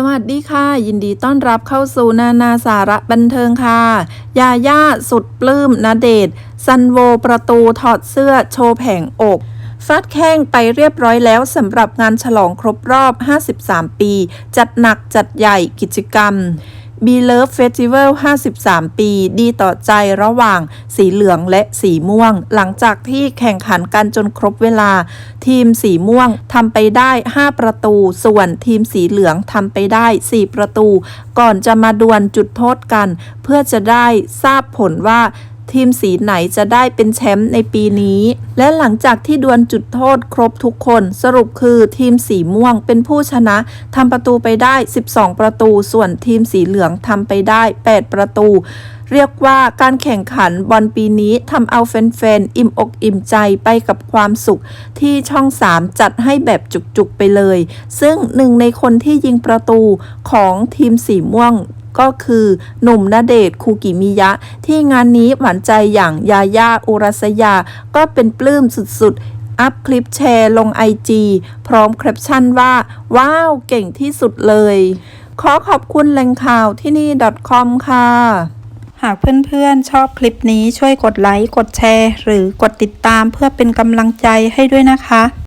สวัสดีค่ะ ยินดีต้อนรับเข้าสู่นานาสาระบันเทิงค่ะ ยาย่าสุดปลื้มนาเดชซันโวประตูถอดเสื้อโชว์แผงอกฟาดแข้งไปเรียบร้อยแล้วสำหรับงานฉลองครบรอบ 53 ปี จัดหนักจัดใหญ่กิจกรรม b e Love Festival 53 ปี ดีต่อใจระหว่างสีเหลืองและสีม่วง หลังจากที่แข่งขันกันจนครบเวลา ทีมสีม่วงทำไปได้ 5 ประตู ส่วนทีมสีเหลืองทำไปได้ 4 ประตู ก่อนจะมาดวลจุดโทษกัน เพื่อจะได้ทราบผลว่า ทีมสีไหนจะได้เป็นแชมป์ในปีนี้ และหลังจากที่ดวลจุดโทษครบทุกคน สรุปคือทีมสีม่วงเป็นผู้ชนะทำประตูไปได้ 12 ประตู ส่วนทีมสีเหลืองทำไปได้ 8 ประตูเรียกว่าการแข่งขันบอลปีนี้ทำเอาแฟนๆ อิ่มอกอิ่มใจไปกับความสุข ที่ช่อง 3 จัดให้แบบจุกๆไปเลย ซึ่งหนึ่งในคนที่ยิงประตูของทีมสีม่วง ก็คือ หนุ่มณเดชคูกิมิยะ ที่งานนี้หวานใจอย่างยาย่าอุรัสยา ก็เป็นปลื้มสุดๆ อัพคลิปแชร์ลงไอจีพร้อมแคปชั่นว่า ว้าวเก่งที่สุดเลย ขอขอบคุณแหล่งข่าวที่นี่ .com ค่ะ หากเพื่อนๆ ชอบคลิปนี้ช่วยกดไลค์ กดแชร์ หรือกดติดตามเพื่อเป็นกำลังใจให้ด้วยนะคะ